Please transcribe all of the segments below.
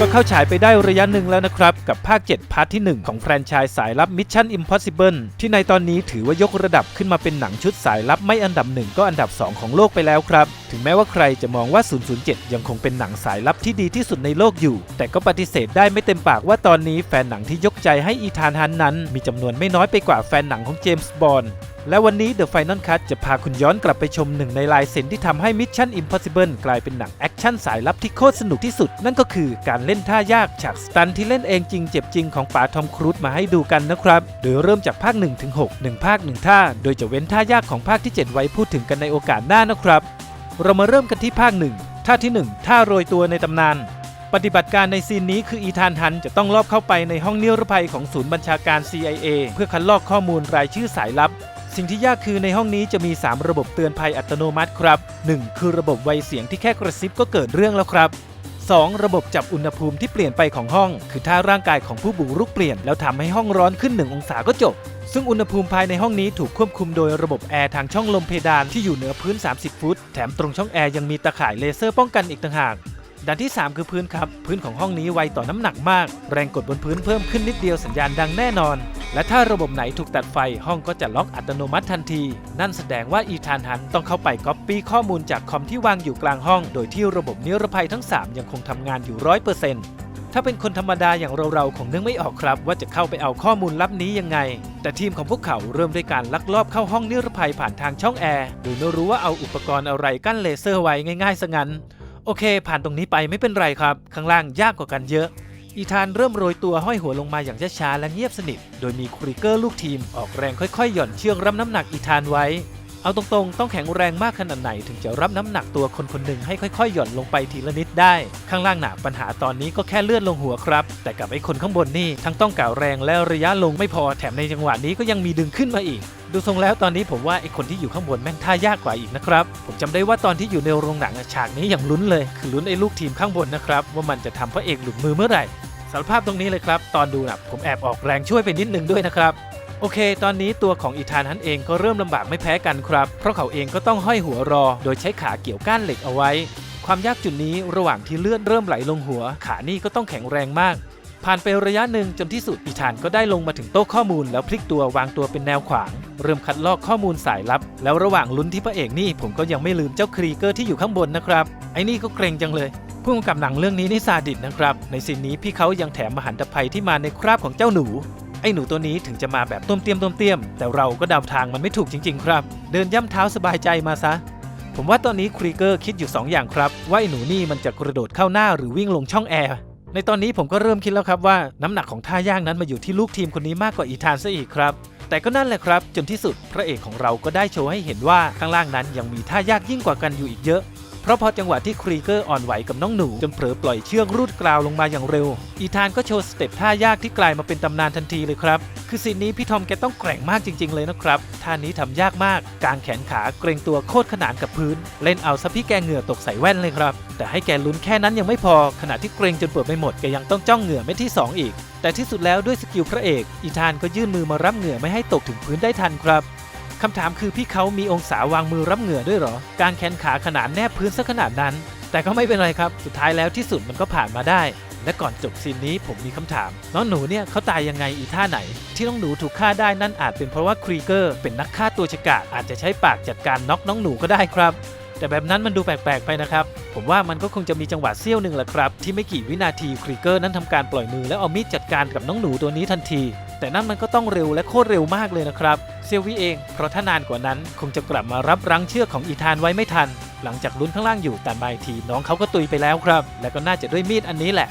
ก็เข้าฉายไปได้ระยะหนึ่งแล้วนะครับ กับภาค 7 พาร์ทที่ 1 ของแฟรนไชส์สายลับ Mission Impossible ที่ในตอนนี้ถือว่ายกระดับขึ้นมาเป็นหนังชุดสายลับไม่อันดับหนึ่งก็อันดับ 2 ของโลกไปแล้วครับ ถึงแม้ว่าใครจะมองว่า 007 ยังคงเป็นหนังสายลับที่ดีที่สุดในโลกอยู่ แต่ก็ปฏิเสธได้ไม่เต็มปากว่าตอนนี้แฟนหนังที่ยกใจให้อีธานฮันนั้น มีจำนวนไม่น้อยไปกว่าแฟนหนังของเจมส์บอนด์ และวันนี้ The Final Cut จะพาคุณย้อนกลับไปชมหนึ่งในลายเซ็นที่ทำให้ Mission Impossible กลายเป็นหนังแอคชั่นสายลับที่โคตรสนุกที่สุด นั่นก็คือการเล่นท่ายากฉากสตันที่เล่นเองจริงเจ็บจริงของป๋าทอมครูซมาให้ดูกันนะครับ โดยเริ่มจากภาค1ถึง6 1ภาค1ท่า โดยจะเว้นท่ายากของภาคที่ 7 ไว้พูดถึงกันในโอกาสหน้านะครับ เรามาเริ่มกันที่ภาค1ท่าที่ 1 ท่าโรยตัวในตำนานปฏิบัติการในซีนนี้คืออีธานฮันจะต้องลอบเข้าไปในห้องนิรภัยของศูนย์บัญชาการ CIA เพื่อคัดลอกข้อมูลรายชื่อสายลับ สิ่งที่ยากคือในห้องนี้จะมี 3 ระบบเตือนภัยอัตโนมัติครับ 1. คือระบบไวเสียงที่แค่กระซิบก็เกิดเรื่องแล้วครับ 2. ระบบจับอุณหภูมิที่เปลี่ยนไปของห้อง คือถ้าร่างกายของผู้บุกรุกเปลี่ยนแล้วทำให้ห้องร้อนขึ้น 1 องศาก็จบ ซึ่งอุณหภูมิภายในห้องนี้ถูกควบคุมโดยระบบแอร์ทางช่องลมเพดานที่อยู่เหนือพื้น 30 ฟุต แถมตรงช่องแอร์ยังมีตะข่ายเลเซอร์ป้องกันอีกต่างหาก ด้านที่ 3 คือพื้นครับ พื้นของห้องนี้ไวต่อน้ำหนักมาก แรงกดบนพื้นเพิ่มขึ้นนิดเดียวสัญญาณดังแน่นอน และถ้าระบบไหนถูกตัดไฟห้องก็จะล็อกอัตโนมัติทันที นั่นแสดงว่าอีธานฮันต้องเข้าไปก๊อปปี้ข้อมูลจากคอมที่วางอยู่กลางห้อง โดยที่ระบบนิรภัยทั้ง 3 ยังคงทำงานอยู่ร้อยเปอร์เซ็นต์ถ้าเป็นคนธรรมดาอย่างเราๆคงนึกไม่ออกครับ ว่าจะเข้าไปเอาข้อมูลลับนี้ยังไง แต่ทีมของพวกเขาเริ่มด้วยการลักลอบเข้าห้องนิรภัยผ่านทางช่องแอร์โดยไม่รู้ว่าเอาอุปกรณ์อะไรกั้นเลเซอร์ไว้ง่ายๆซะงั้น โอเค ผ่านตรงนี้ไปไม่เป็นไรครับ ข้างล่างยากกว่ากันเยอะ อีธานเริ่มโรยตัวห้อยหัวลงมาอย่างช้าๆและเงียบสนิท โดยมีคริเกอร์ลูกทีมออกแรงค่อยๆ หย่อนเชือกรับน้ำหนักอีธานไว้ เอาตรงๆ ต้องแข็งแรงมากขนาดไหนถึงจะรับน้ำหนักตัวคนคนหนึ่งให้ค่อยๆ หย่อนลงไปทีละนิดได้ ข้างล่างหนาปัญหาตอนนี้ก็แค่เลื่อนลงหัวครับ แต่กับไอ้คนข้างบนนี่ทั้งต้องก่าวแรงและระยะลงไม่พอแถมในจังหวะนี้ก็ยังมีดึงขึ้นมาอีก ดูทรงแล้วตอนนี้ผมว่าไอ้คนที่อยู่ข้างบนแม่งท่ายากกว่าอีกนะครับ ผมจำได้ว่าตอนที่อยู่ในโรงหนังฉากนี้อย่างลุ้นเลย คือลุ้นไอ้ลูกทีมข้างบนนะครับว่ามันจะทำพระเอกหลุดมือเมื่อไหร่สารภาพตรงนี้เลยครับ ตอนดูนะผมแอบออกแรงช่วยไปนิดนึงด้วยนะครับ โอเค ตอนนี้ตัวของอีธานฮันเองก็เริ่มลำบากไม่แพ้กันครับ เพราะเขาเองก็ต้องห้อยหัวรอ โดยใช้ขาเกี่ยวก้านเหล็กเอาไว้ ความยากจุดนี้ระหว่างที่เลื่อนเริ่มไหลลงหัว ขานี่ก็ต้องแข็งแรงมาก ผ่านไประยะหนึ่งจนที่สุดอีธานก็ได้ลงมาถึงโต๊ะข้อมูล แล้วพลิกตัววางตัวเป็นแนวขวาง เริ่มคัดลอกข้อมูลสายลับ แล้วระหว่างลุ้นที่พระเอกนี่ผมก็ยังไม่ลืมเจ้าครีเกอร์ที่อยู่ข้างบนนะครับไอ้นี่ก็เกรงจังเลยผู้กำกับหนังเรื่องนี้นี่ซาดิสนะครับในซีนนี้พี่เขายังแถมมหันตภัยที่มาในคราบของเจ้าหนู ไอ้หนูตัวนี้ถึงจะมาแบบต้มเตียมต้มเตียม แต่เราก็เดาทางมันไม่ถูกจริง ๆ ครับ เดินย่ำเท้าสบายใจมาซะ ผมว่าตอนนี้ครีเกอร์คิดอยู่ 2 อย่างครับว่าไอ้หนูนี่มันจะกระโดดเข้าหน้าหรือวิ่งลงช่องแอร์ในตอนนี้ผมก็เริ่มคิดแล้วครับว่าน้ำหนักของท่าย่างนั้นมาอยู่ที่ลูกทีมคนนี้มากกว่าอีธานซะอีกครับ แต่ก็นั่นแหละครับ จนที่สุดพระเอกของเราก็ได้โชว์ให้เห็นว่าข้างล่างนั้นยังมีท่ายากยิ่งกว่ากันอยู่อีกเยอะ เพราะพอจังหวะที่ครีเกอร์อ่อนไหวกับน้องหนู จนเผลอปล่อยเชือกรูดกราวลงมาอย่างเร็ว อีธานก็โชว์สเต็ปท่ายากที่กลายมาเป็นตำนานทันทีเลยครับ คือซีนนี้พี่ทอมแกต้องแกร่งมากจริง ๆ เลยนะครับท่านี้ทำยากมากกางแขนขาเกรงตัวโคตรขนานกับพื้น เล่นเอาซะพี่แกเหงื่อตกใส่แว่นเลยครับ แต่ให้แกลุ้นแค่นั้นยังไม่พอ ขณะที่เกรงจนเปิดไม่หมดแกยังต้องจ้องเหงื่อไม่ที่สองอีก แต่ที่สุดแล้วด้วยสกิลพระเอก อีธานก็ยื่นมือมารับเหงื่อไม่ให้ตกถึงพื้นได้ทันครับ คำถามคือพี่เขามีองศาวางมือรับเหงื่อด้วยหรอ การแขนขาขนานแนบพื้นซะขนาดนั้น แต่ก็ไม่เป็นไรครับ สุดท้ายแล้วที่สุดมันก็ผ่านมาได้ และก่อนจบซีนนี้ผมมีคำถาม น้องหนูเนี่ยเขาตายยังไงอีท่าไหน ที่น้องหนูถูกฆ่าได้นั่นอาจเป็นเพราะว่าครีเกอร์เป็นนักฆ่าตัวฉกาจอาจจะใช้ปากจัดการน็อกน้องหนูก็ได้ครับแต่แบบนั้นมันดูแปลกๆไปนะครับ ผมว่ามันก็คงจะมีจังหวะเสี้ยวหนึ่งแหละครับ ที่ไม่กี่วินาทีครีเกอร์นั้นทำการปล่อยมือแล้วเอามีดจัดการกับน้องหนูตัวนี้ทันที แต่นั่นมันก็ต้องเร็วและโคตรเร็วมากเลยนะครับ เซียววิเองเพราะถ้านานกว่านั้นคงจะกลับมารับรั้งเชือกของอีธานไว้ไม่ทัน หลังจากลุ้นข้างล่างอยู่แต่มาอีกทีน้องเขาก็ตุยไปแล้วครับ และก็น่าจะด้วยมีดอันนี้แหละ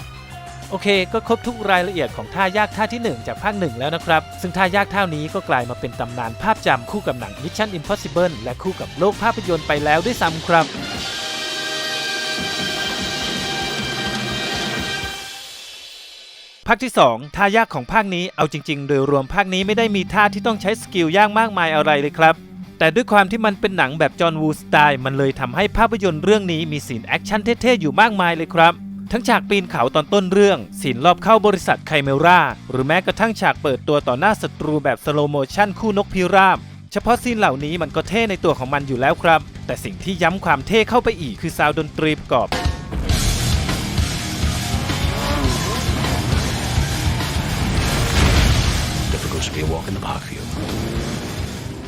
โอเค ก็ครบทุกรายละเอียดของท่ายากท่าที่ 1 จากภาคหนึ่งแล้วนะครับ ซึ่งท่ายากท่านี้ก็กลายมาเป็นตำนานภาพจำคู่กับหนัง Mission Impossible และคู่กับโลกภาพยนตร์ไปแล้วด้วยซ้ำครับ ภาคที่ 2 ท่ายากของภาคนี้เอาจริง ๆ โดยรวมภาคนี้ไม่ได้มีท่าที่ต้องใช้สกิลยากมากมายอะไรเลยครับ แต่ด้วยความที่มันเป็นหนังแบบจอห์นวูสไตล์มันเลยทำให้ภาพยนตร์เรื่องนี้มีซีนแอคชั่นเท่ๆอยู่มากมายเลยครับ ทั้งฉากปีนเขาตอนต้นเรื่องซีนรอบเข้าบริษัทไคเมราหรือแม้กระทั่งฉากเปิดตัวต่อหน้าศัตรูแบบสโลโมชั่นคู่นกพิราบเฉพาะซีนเหล่านี้มันก็เท่ในตัวของมันอยู่แล้วครับ แต่สิ่งที่ย้ำความเท่เข้าไปอีกคือซาวด์ดนตรีประกอบ be a walk in the park for you.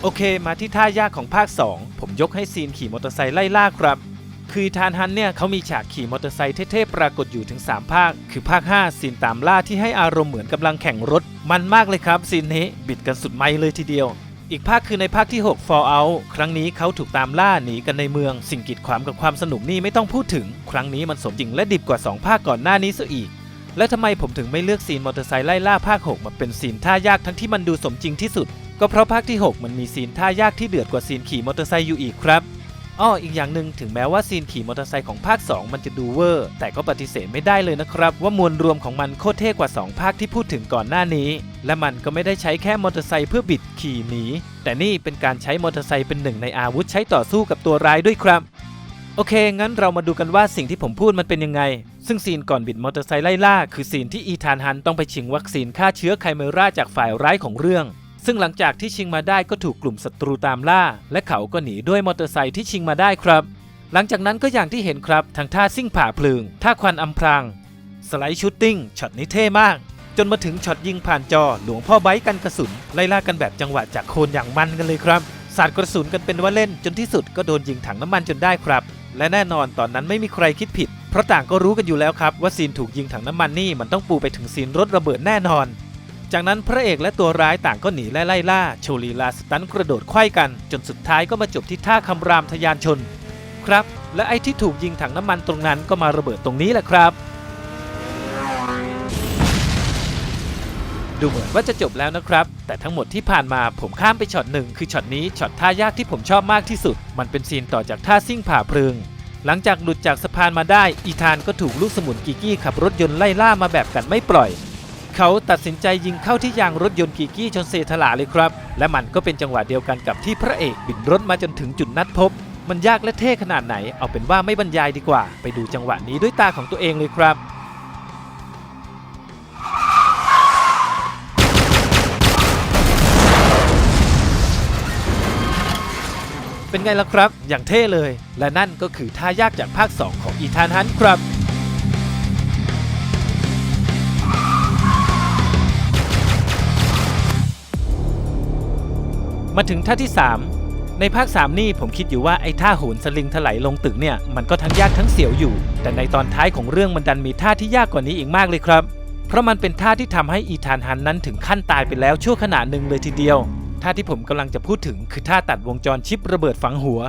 โอเค มาที่ท่ายากของภาค 2 ผมยกให้ซีนขี่มอเตอร์ไซค์ไล่ล่าครับ คือทานฮันเนี่ยเขามีฉากขี่มอเตอร์ไซค์เท่ๆปรากฏอยู่ถึง 3 ภาค คือภาค 5 ซีนตามล่าที่ให้อารมณ์เหมือนกำลังแข่งรถ มันมากเลยครับ ซีนนี้บิดกันสุดไมค์เลยทีเดียว อีกภาคคือในภาคที่ 6 Fall Out ครั้งนี้เขาถูกตามล่าหนีกันในเมือง สิ่งกีดขวางกับความสนุกนี่ไม่ต้องพูดถึง ครั้งนี้มันสมจริงและดิบกว่า 2 ภาคก่อนหน้านี้ซะอีก และทำไมผมถึงไม่เลือกซีนมอเตอร์ไซค์ไล่ล่าภาค 6 มาเป็นซีนท่ายากทั้งที่มันดูสมจริงที่สุด ก็เพราะภาคที่ 6 มันมีซีนท่ายากที่เดือดกว่าซีนขี่มอเตอร์ไซค์อยู่อีกครับอ้ออีกอย่างหนึ่งถึงแม้ว่าซีนขี่มอเตอร์ไซค์ของภาค 2 มันจะดูเวอร์ แต่ก็ปฏิเสธไม่ได้เลยนะครับ ว่ามวลรวมของมันโคตรเท่กว่า 2 ภาคที่พูดถึงก่อนหน้านี้ และมันก็ไม่ได้ใช้แค่มอเตอร์ไซค์เพื่อบิดขี่หนีแต่นี่เป็นการใช้มอเตอร์ไซค์เป็นหนึ่งในอาวุธใช้ต่อสู้กับตัวร้ายด้วยครับ โอเค งั้นเรามาดูกันว่าสิ่งที่ผมพูดมันเป็นยังไง ซึ่งซีนก่อนบิดมอเตอร์ไซค์ไล่ล่า คือซีนที่อีธานฮันต้องไปชิงวัคซีนฆ่าเชื้อไคเมราจากฝ่ายร้ายของเรื่อง ซึ่งหลังจากที่ชิงมาได้ก็ถูกกลุ่มศัตรูตามล่า และเขาก็หนีด้วยมอเตอร์ไซค์ที่ชิงมาได้ครับ หลังจากนั้นก็อย่างที่เห็นครับทั้งท่าซิ่งผ่าเพลิงท่าควันอำพรางสไลด์ชูตติ้งช็อตนี้เท่มาก จนมาถึงช็อตยิงผ่านจอหลวงพ่อไบค์กันกระสุนไล่ล่ากันแบบจังหวะจากโคนอย่างมันกันเลยครับสาดกระสุนกันเป็นว่าเล่นจนที่สุดก็โดนยิงถังน้ำมันจนได้ครับ และแน่นอนตอนนั้นไม่มีใครคิดผิด เพราะต่างก็รู้กันอยู่แล้วครับว่าซีนถูกยิงถังน้ำมันนี่มันต้องปูไปถึงซีนรถระเบิดแน่นอน จากนั้นพระเอกและตัวร้ายต่างก็หนีและไล่ล่าโชลีลาสตันกระโดดไขว้กัน จนสุดท้ายก็มาจบที่ท่าคำรามทะยานชน ครับ และไอ้ที่ถูกยิงถังน้ำมันตรงนั้นก็มาระเบิดตรงนี้แหละครับ ดูเหมือนว่าจะจบแล้วนะครับ แต่ทั้งหมดที่ผ่านมาผมข้ามไปช็อตหนึ่งคือช็อตนี้ช็อตท่ายากที่ผมชอบมากที่สุด มันเป็นซีนต่อจากท่าซิ่งผ่าเพลิง หลังจากหลุดจากสะพานมาได้ อีธานก็ถูกลูกสมุนกิกี้ขับรถยนต์ไล่ล่ามาแบบกันไม่ปล่อย เขาตัดสินใจยิงเข้าที่ยางรถยนต์กิกี้จนเซถลาเลยครับ และมันก็เป็นจังหวะเดียวกันกับที่พระเอกบินรถมาจนถึงจุดนัดพบ มันยากและเท่ขนาดไหน เอาเป็นว่าไม่บรรยายดีกว่า ไปดูจังหวะนี้ด้วยตาของตัวเองเลยครับ เป็นไงล่ะครับ อย่างเท่เลย และนั่นก็คือท่ายากจากภาค 2 ของอีธานฮันครับมาถึงท่าที่ 3 ในภาค 3 นี่ผมคิดอยู่ว่าไอ้ท่าโหนสลิงถลายลงตึกเนี่ย มันก็ทั้งยากทั้งเสียวอยู่ แต่ในตอนท้ายของเรื่องมันดันมีท่าที่ยากกว่านี้อีกมากเลยครับ เพราะมันเป็นท่าที่ทำให้อีธานฮันนั้นถึงขั้นตายไปแล้วชั่วขณะหนึ่งเลยทีเดียว ท่าที่ผมกำลังจะพูดถึงคือท่าตัดวงจรชิประเบิดฝังหัว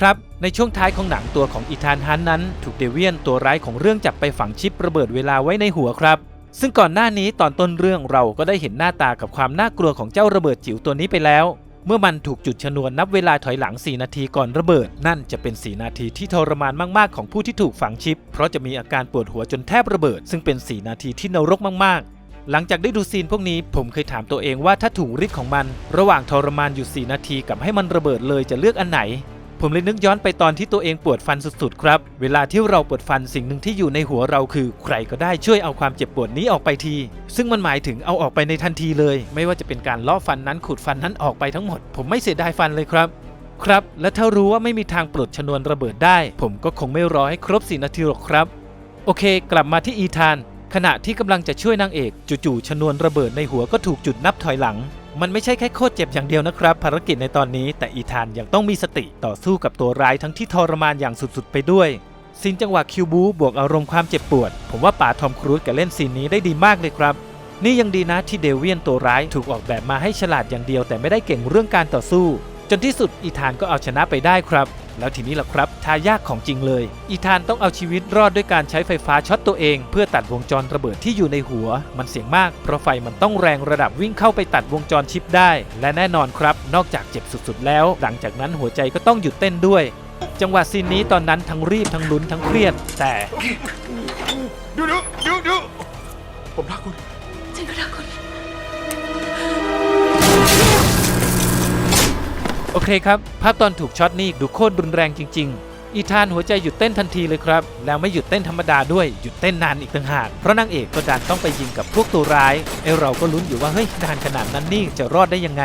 ครับในช่วงท้ายของหนังตัวของอีธานฮันนั้น ถูกเดเวียนตัวร้ายของเรื่องจับไปฝังชิประเบิดเวลาไว้ในหัวครับซึ่งก่อนหน้านี้ตอนต้นเรื่องเราก็ได้เห็นหน้าตากับความน่ากลัวของเจ้าระเบิดจิ๋วตัวนี้ไปแล้ว เมื่อมันถูกจุดชนวนนับเวลาถอยหลัง 4 นาทีก่อนระเบิด นั่นจะเป็น 4 นาทีที่ทรมานมากๆ ของผู้ที่ถูกฝังชิป เพราะจะมีอาการปวดหัวจนแทบระเบิด ซึ่งเป็น 4 นาทีที่นรกมากๆ หลังจากได้ดูซีนพวกนี้ผมเคยถามตัวเองว่าถ้าถูกฤทธิ์ของมัน ระหว่างทรมานอยู่ 4 นาทีกับให้มันระเบิดเลยจะเลือกอันไหน ผมเลยนึกย้อนไปตอนที่ตัวเองปวดฟันสุดๆ ครับ เวลาที่เราปวดฟันสิ่งหนึ่งที่อยู่ในหัวเราคือ ใครก็ได้ช่วยเอาความเจ็บปวดนี้ออกไปที ซึ่งมันหมายถึงเอาออกไปในทันทีเลย ไม่ว่าจะเป็นการลาะฟันนั้นขูดฟันนั้นออกไปทั้งหมด ผมไม่เสียดายฟันเลยครับครับ และถ้ารู้ว่าไม่มีทางปลดชนวนระเบิดได้ ผมก็คงไม่รอให้ครบ4นาทีหรอกครับ โอเค กลับมาที่อีธาน ขณะที่กำลังจะช่วยนางเอกจู่ๆชนวนระเบิดในหัวก็ถูกจุดนับถอยหลัง มันไม่ใช่แค่โคตรเจ็บอย่างเดียวนะครับ ภารกิจในตอนนี้ แต่อีธานยังต้องมีสติต่อสู้กับตัวร้ายทั้งที่ทรมานอย่างสุดๆ ไปด้วยซีนจังหวะคิวบูบวกอารมณ์ความเจ็บปวด ผมว่าป๋าทอมครูซแกเล่นซีนนี้ได้ดีมากเลยครับ นี่ยังดีนะที่เดเวียนตัวร้ายถูกออกแบบมาให้ฉลาดอย่างเดียว แต่ไม่ได้เก่งเรื่องการต่อสู้ จนที่สุดอีธานก็เอาชนะไปได้ครับ แล้วทีนี้ล่ะครับทายากของจริงเลย อีธานต้องเอาชีวิตรอดด้วยการใช้ไฟฟ้าช็อตตัวเอง เพื่อตัดวงจรระเบิดที่อยู่ในหัว มันเสี่ยงมากเพราะไฟมันต้องแรงระดับวิ่งเข้าไปตัดวงจรชิปได้ และแน่นอนครับ นอกจากเจ็บสุดๆ แล้ว หลังจากนั้นหัวใจก็ต้องหยุดเต้นด้วย จังหวะซีนนี้ตอนนั้นทั้งรีบทั้งลุ้นทั้งเครียด แต่ดี๋ยวเดี๋ยวเดี๋ยวเดี๋ยวผมรักคุณ โอเคครับ ภาพตอนถูกช็อตนี่ดูโคตรรุนแรงจริง ๆ อีธานหัวใจหยุดเต้นทันทีเลยครับ แล้วไม่หยุดเต้นธรรมดาด้วยหยุดเต้นนานอีกต่างหาก เพราะนางเอกก็ดันต้องไปยิงกับพวกตัวร้ายไอเราก็ลุ้นอยู่ว่าเฮ้ยนานขนาดนั้นนี่จะรอดได้ยังไง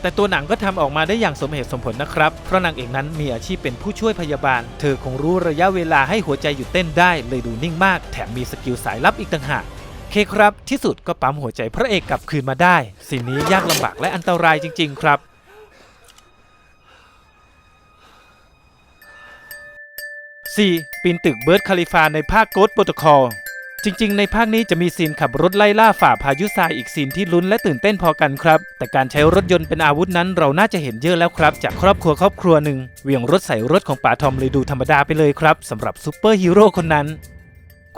แต่ตัวหนังก็ทำออกมาได้อย่างสมเหตุสมผลนะครับ เพราะนางเอกนั้นมีอาชีพเป็นผู้ช่วยพยาบาล เธอคงรู้ระยะเวลาให้หัวใจหยุดเต้นได้เลยดูนิ่งมาก แถมมีสกิลสายลับอีกต่างหาก เคครับ ที่สุดก็ปั๊มหัวใจพระเอกกลับคืนมาได้ สิ่งนี้ยากลำบากและอันตรายจริง ๆ ครับ 4. ปีนตึกเบิร์ดคาลิฟาในภาคโกดโปรโตคอลจริง ๆ ในภาคนี้จะมีซีนขับรถไล่ล่าฝ่าพายุทรายอีกซีนที่ลุ้นและตื่นเต้นพอกันครับ แต่การใช้รถยนต์เป็นอาวุธนั้นเราน่าจะเห็นเยอะแล้วครับ จากครอบครัวครอบครัวหนึ่งเวียงรถใส่รถของป๋าทอมเลยดูธรรมดาไปเลยครับสำหรับซูเปอร์ฮีโร่คนนั้น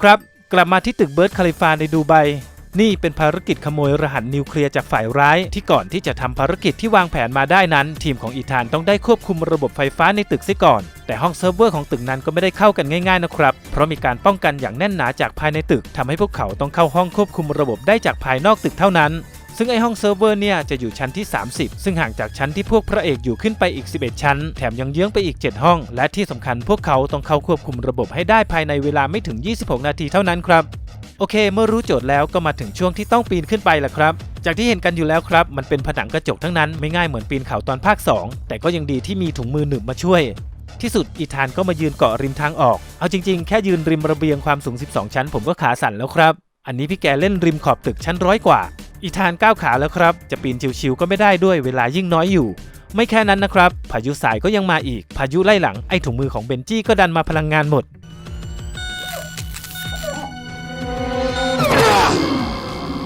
ครับ กลับมาที่ตึกเบิร์ดคาลิฟาในดูไบ นี่เป็นภารกิจขโมยรหัสนิวเคลียร์จากฝ่ายร้าย ที่ก่อนที่จะทำภารกิจที่วางแผนมาได้นั้น ทีมของอีธานต้องได้ควบคุมระบบไฟฟ้าในตึกเสียก่อน แต่ห้องเซิร์ฟเวอร์ของตึกนั้นก็ไม่ได้เข้ากันง่ายๆนะครับ เพราะมีการป้องกันอย่างแน่นหนาจากภายในตึกทำให้พวกเขาต้องเข้าห้องควบคุมระบบได้จากภายนอกตึกเท่านั้นซึ่งไอห้องเซิร์ฟเวอร์เนี่ยจะอยู่ชั้นที่ 30 ซึ่งห่างจากชั้นที่พวกพระเอกอยู่ขึ้นไปอีก 11 ชั้น แถมยังเยื้องไปอีก 7 ห้อง และที่สำคัญพวกเขาต้องเข้าควบคุมระบบให้ได้ภายในเวลาไม่ถึง 26 นาทีเท่านั้นครับ โอเค เมื่อรู้โจทย์แล้วก็มาถึงช่วงที่ต้องปีนขึ้นไปแหละครับ จากที่เห็นกันอยู่แล้วครับ มันเป็นผนังกระจกทั้งนั้นไม่ง่ายเหมือนปีนเขาตอนภาค 2 แต่ก็ยังดีที่มีถุงมือหนึบมาช่วย ที่สุดอีธานก็มายืนเกาะริมทางออก เอาจริงๆ แค่ยืนริมระเบียงความสูง 12 ชั้น ผมก็ขาสั่นแล้วครับ อันนี้พี่แกเล่นริมขอบตึกชั้นร้อยกว่า อีธานก้าวขาแล้วครับ จะปีนชิวๆก็ไม่ได้ด้วยเวลายิ่งน้อยอยู่ ไม่แค่นั้นนะครับ พายุสายก็ยังมาอีก พายุไล่หลังไอ้ถุงมือของเบนจี้ก็ดันมาพลังงานหมด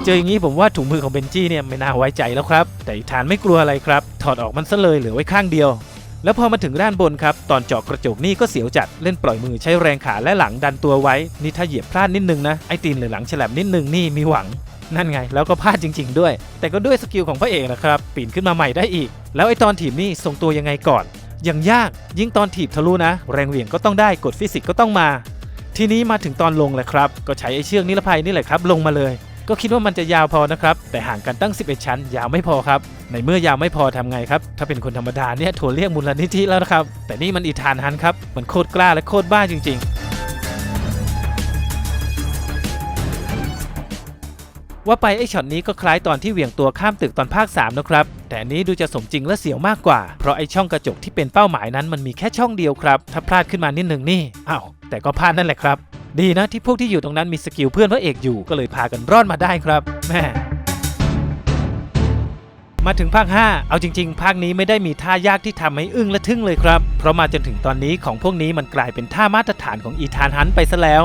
เจออย่างนี้ผมว่าถุงมือของเบนจี้เนี่ยไม่น่าไว้ใจแล้วครับ แต่อีธานไม่กลัวอะไรครับ ถอดออกมันซะเลยเหลือไว้ข้างเดียว แล้วพอมาถึงด้านบนครับ ตอนเจาะกระจกนี่ก็เสียวจัดเล่นปล่อยมือใช้แรงขาและหลังดันตัวไว้ นี่ถ้าเหยียบพลาดนิดนึงนะไอตีนหรือหลังฉลับนิดนึงนี่มีหวังนั่นไง แล้วก็พลาดจริง ๆ ด้วย แต่ก็ด้วยสกิลของพระเอกนะครับปีนขึ้นมาใหม่ได้อีก แล้วไอตอนถีบนี่ทรงตัวยังไงก่อนยังยากยิ่งตอนถีบทะลุนะ แรงเหวี่ยงก็ต้องได้กฎฟิสิกส์ก็ต้องมา ทีนี้มาถึงตอนลงแหละครับ ก็ใช้ไอเชือกนิรภัยนี่แหละครับ ลงมาเลย ก็คิดว่ามันจะยาวพอนะครับ แต่ห่างกันตั้ง 11 ชั้น ยาวไม่พอครับ ในเมื่อยาวไม่พอทำไงครับ ถ้าเป็นคนธรรมดาเนี่ยโทรเรียกมูลนิธิแล้วนะครับ แต่นี่มันอีธานฮันครับ มันโคตรกล้าและโคตรบ้าจริง ๆ ว่าไปไอ้ช็อตนี้ก็คล้ายตอนที่เหวี่ยงตัวข้ามตึกตอนภาค3นะครับ แต่นี้ดูจะสมจริงและเสียวมากกว่า เพราะไอ้ช่องกระจกที่เป็นเป้าหมายนั้นมันมีแค่ช่องเดียวครับ ถ้าพลาดขึ้นมานิดหนึ่งนี่อ้าวแต่ก็พลาดนั่นแหละครับ ดีนะที่พวกที่อยู่ตรงนั้นมีสกิลเพื่อนพระเอกอยู่ก็เลยพากันรอดมาได้ครับแม่มาถึงภาค 5 เอาจริง ๆ ภาคนี้ไม่ได้มีท่ายากที่ทำให้อึ้งและทึ่งเลยครับ เพราะมาจนถึงตอนนี้ของพวกนี้มันกลายเป็นท่ามาตรฐานของอีธานฮันไปซะแล้ว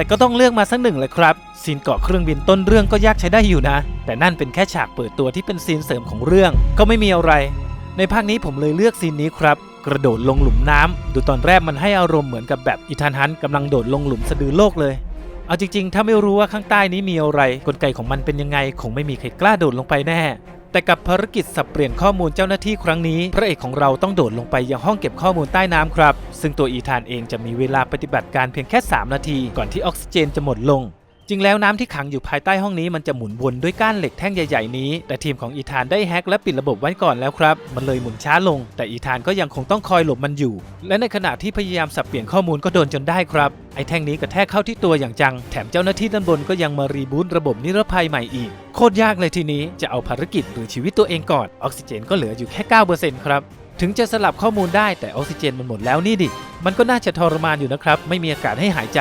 แต่ก็ต้องเลือกมาสักหนึ่งเลยครับซีนเกาะเครื่องบินต้นเรื่องก็ยากใช้ได้อยู่นะ แต่นั่นเป็นแค่ฉากเปิดตัวที่เป็นซีนเสริมของเรื่อง ก็ไม่มีอะไร ในภาคนี้ผมเลยเลือกซีนนี้ครับ กระโดดลงหลุมน้ำดูตอนแรกมันให้อารมณ์เหมือนกับแบบอีธานฮันต์กำลังโดดลงหลุมสะดือโลกเลยเอาจริงๆ ถ้าไม่รู้ว่าข้างใต้นี้มีอะไร กลไกของมันเป็นยังไง คงไม่มีใครกล้าโดดลงไปแน่ แต่กับภารกิจสับเปลี่ยนข้อมูลเจ้าหน้าที่ครั้งนี้ พระเอกของเราต้องโดดลงไปยังห้องเก็บข้อมูลใต้น้ำครับ ซึ่งตัวอีธานเองจะมีเวลาปฏิบัติการเพียงแค่ 3 นาที ก่อนที่ออกซิเจนจะหมดลง จริงแล้วน้ำที่ขังอยู่ภายใต้ห้องนี้มันจะหมุนวนด้วยก้านเหล็กแท่งใหญ่ๆนี้ แต่ทีมของอีธานได้แฮ็กและปิดระบบไว้ก่อนแล้วครับ มันเลยหมุนช้าลง แต่อีธานก็ยังคงต้องคอยหลบมันอยู่ และในขณะที่พยายามสับเปลี่ยนข้อมูลก็โดนจนได้ครับไอ้แท่งนี้กระแทกเข้าที่ตัวอย่างจัง แถมเจ้าหน้าที่ด้านบนก็ยังมารีบูตระบบนิรภัยใหม่อีก โคตรยากเลยทีนี้จะเอาภารกิจหรือชีวิตตัวเองก่อนออกซิเจนก็เหลืออยู่แค่9%ครับถึงจะสลับข้อมูลได้แต่ออกซิเจนมันหมดแล้วนี่ดิมันก็น่าจะทรมานอยู่นะครับไม่มีอากาศให้หายใจ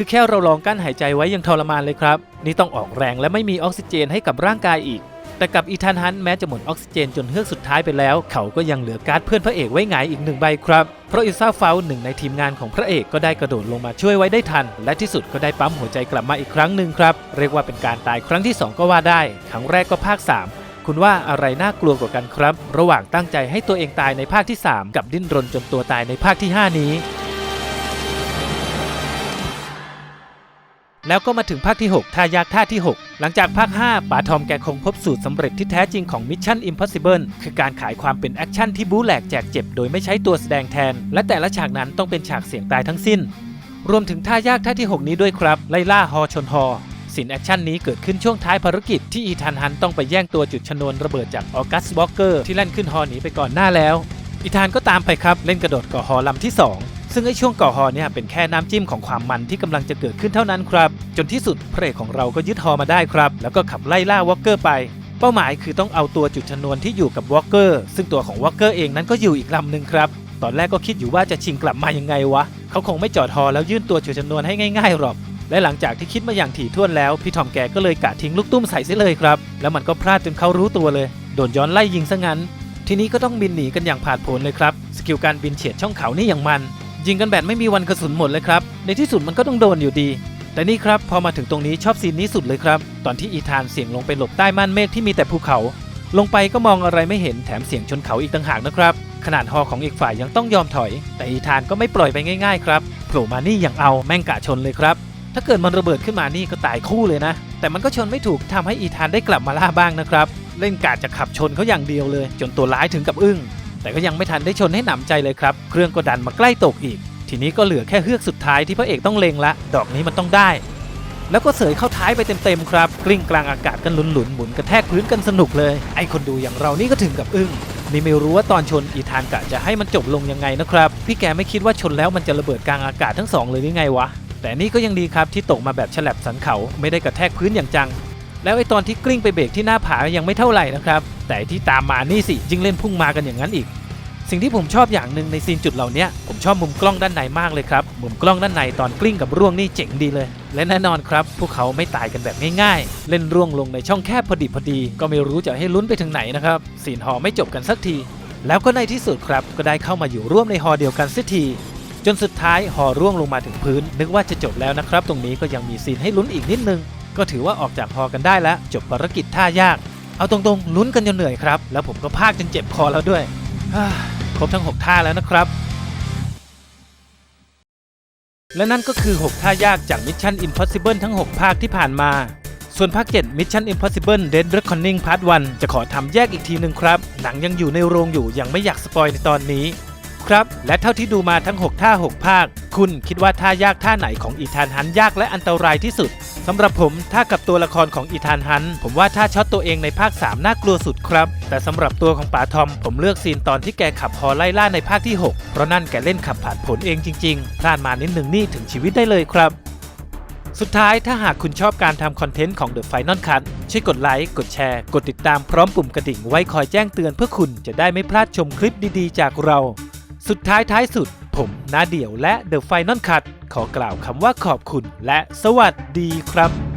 คือแค่เราลองกั้นหายใจไว้ยังทรมานเลยครับ นี่ต้องออกแรงและไม่มีออกซิเจนให้กับร่างกายอีก แต่กับอีธานฮันต์แม้จะหมดออกซิเจนจนเฮือกสุดท้ายไปแล้ว เขาก็ยังเหลือการ์ดเพื่อนพระเอกไว้หงายอีกหนึ่งใบครับ เพราะอิซาเฟลหนึ่งในทีมงานของพระเอกก็ได้กระโดดลงมาช่วยไว้ได้ทัน และที่สุดก็ได้ปั๊มหัวใจกลับมาอีกครั้งหนึ่งครับ เรียกว่าเป็นการตายครั้งที่ 2 ก็ว่าได้ ครั้งแรกก็ภาค 3คุณว่าอะไรน่ากลัวกว่ากันครับ ระหว่างตั้งใจให้ตัวเองตายในภาคที่ 3 กับดิ้นรนจนตัวตายในภาคที่ 5 นี้ แล้วก็มาถึงภาคที่ 6 ท่ายากท่าที่ 6 หลังจากภาค 5ป๋าทอมแกคงพบสูตรสำเร็จที่แท้จริงของ Mission Impossible คือการขายความเป็นแอคชั่นที่บู๊แหลกแจกเจ็บโดยไม่ใช้ตัวแสดงแทน และแต่ละฉากนั้นต้องเป็นฉากเสี่ยงตายทั้งสิ้น รวมถึงท่ายากท่าที่ 6 นี้ด้วยครับ ไล่ล่าฮอชนฮอสินแอคชั่นนี้เกิดขึ้นช่วงท้ายภารกิจที่อีธานฮันต้องไปแย่งตัวจุดชนวนระเบิดจากออกัสวอลเกอร์ที่แล่นขึ้นฮอหนีไปก่อนหน้าแล้ว อีธานก็ตามไปครับเล่นกระโดดก่อฮอลำที่ 2 ซึ่งไอ้ช่วงก่อฮอเนี่ยเป็นแค่น้ำจิ้มของความมันที่กำลังจะเกิดขึ้นเท่านั้นครับ จนที่สุดพระเอกของเราก็ยึดฮอมาได้ครับ แล้วก็ขับไล่ล่าวอลเกอร์ไป เป้าหมายคือต้องเอาตัวจุดชนวนที่อยู่กับวอลเกอร์ซึ่งตัวของวอลเกอร์เองนั้นก็อยู่อีกลำหนึ่งครับตอนแรกก็คิดอยู่ว่าจะชิงกลับมายังไงวะ เขาคงไม่จอดฮอแล้วยื่นตัวจุดชนวนให้ง่ายๆหรอก และหลังจากที่คิดมาอย่างถี่ถ้วนแล้ว พี่ทอมแกก็เลยกะทิ้งลูกตุ้มใส่เสียเลยครับ แล้วมันก็พลาดจนเขารู้ตัวเลย โดนย้อนไล่ยิงซะงั้น ทีนี้ก็ต้องบินหนีกันอย่างผาดโผนเลยครับ สกิลการบินเฉียดช่องเขานี่อย่างมัน ยิงกันแบบไม่มีวันกระสุนหมดเลยครับ ในที่สุดมันก็ต้องโดนอยู่ดี แต่นี่ครับพอมาถึงตรงนี้ชอบซีนนี้สุดเลยครับ ตอนที่อีธานเสี่ยงลงไปหลบใต้ม่านเมฆที่มีแต่ภูเขา ลงไปก็มองอะไรไม่เห็นแถมเสียงชนเขาอีกต่างหากนะครับ ขนาดฮอของอีกฝ่ายยังต้องยอมถอย แต่อีธานก็ไม่ปล่อยไปง่ายๆครับโผล่มานี่อย่างเอาแม่งกะชนเลยครับ ถ้าเกิดมันระเบิดขึ้นมานี่ก็ตายคู่เลยนะ แต่มันก็ชนไม่ถูกทำให้อีธานได้กลับมาล่าบ้างนะครับ เล่นกาจะขับชนเขาอย่างเดียวเลย จนตัวร้ายถึงกับอึ้ง แต่ก็ยังไม่ทันได้ชนให้หนำใจเลยครับ เครื่องก็ดันมาใกล้ตกอีก ทีนี้ก็เหลือแค่เฮือกสุดท้ายที่พระเอกต้องเล็งละ ดอกนี้มันต้องได้ แล้วก็เสยเข้าท้ายไปเต็มๆครับ กลิ้งกลางอากาศกันหลุนๆหมุนกระแทกพื้นกันสนุกเลย ไอคนดูอย่างเรานี่ก็ถึงกับอึ้งนี่ไม่รู้ว่าตอนชนอีธานกะจะให้มันจบลงยังไงนะครับพี่แกไม่คิดว่าชนแล้วมันจะระเบิดกลางอากาศทั้งสองเลยหรือไงวะแต่นี่ก็ยังดีครับที่ตกมาแบบฉลับสันเขาไม่ได้กระแทกพื้นอย่างจัง แล้วไอ้ตอนที่กลิ้งไปเบรกที่หน้าผายังไม่เท่าไหร่นะครับ แต่ที่ตามมานี่สิยิ่งเล่นพุ่งมากันอย่างนั้นอีก สิ่งที่ผมชอบอย่างหนึ่งในซีนจุดเหล่านี้ผมชอบมุมกล้องด้านในมากเลยครับ มุมกล้องด้านในตอนกลิ้งกับร่วงนี่เจ๋งดีเลย และแน่นอนครับ พวกเขาไม่ตายกันแบบง่ายๆ เล่นร่วงลงในช่องแคบพอดีพอดี ก็ไม่รู้จะให้ลุ้นไปถึงไหนนะครับซีนหอไม่จบกันสักที แล้วก็ในที่สุดครับ ก็ได้เข้ามาอยู่ร่วมในฮอเดียวกันสักทีจนสุดท้ายหอร่วงลงมาถึงพื้น นึกว่าจะจบแล้วนะครับ ตรงนี้ก็ยังมีซีนให้ลุ้นอีกนิดนึง ก็ถือว่าออกจากฮอกันได้แล้ว จบภารกิจท่ายาก เอาตรงๆลุ้นกันจนเหนื่อยครับ แล้วผมก็พากจนเจ็บคอแล้วด้วย ครบทั้ง 6 ท่าแล้วนะครับ และนั่นก็คือ 6 ท่ายากจาก Mission Impossible ทั้ง 6 ภาคที่ผ่านมา ส่วนภาค 7 Mission Impossible Dead Reckoning Part 1 จะขอทำแยกอีกทีหนึ่งครับ หนังยังอยู่ในโรงอยู่ยังไม่อยากสปอยในตอนนี้ ครับ และเท่าที่ดูมาทั้ง 6 ท่า 6 ภาค คุณคิดว่าท่ายากท่าไหนของอีธานฮันยากและอันตรายที่สุดสำหรับผมถ้ากับตัวละครของอีธานฮันผมว่าท่าช็อตตัวเองในภาค 3 น่ากลัวสุดครับ แต่สำหรับตัวของป๋าทอม ผมเลือกซีนตอนที่แกขับฮอไล่ล่าในภาคที่ 6 เพราะนั่นแกเล่นขับผ่านผลเองจริงๆพลาดมานิดหนึ่งนี่ถึงชีวิตได้เลยครับสุดท้ายถ้าหากคุณชอบการทำคอนเทนต์ของ The Final Cut ช่วยกดไลค์ กดแชร์ กดติดตามพร้อมปุ่มกระดิ่งไว้คอยแจ้งเตือนเพื่อคุณจะได้ไม่พลาดชมคลิปดีๆ จากเรา สุดท้ายท้ายสุด ผมนาเดี่ยวและ The Final Cut ขอกล่าวคำว่าขอบคุณและสวัสดีครับ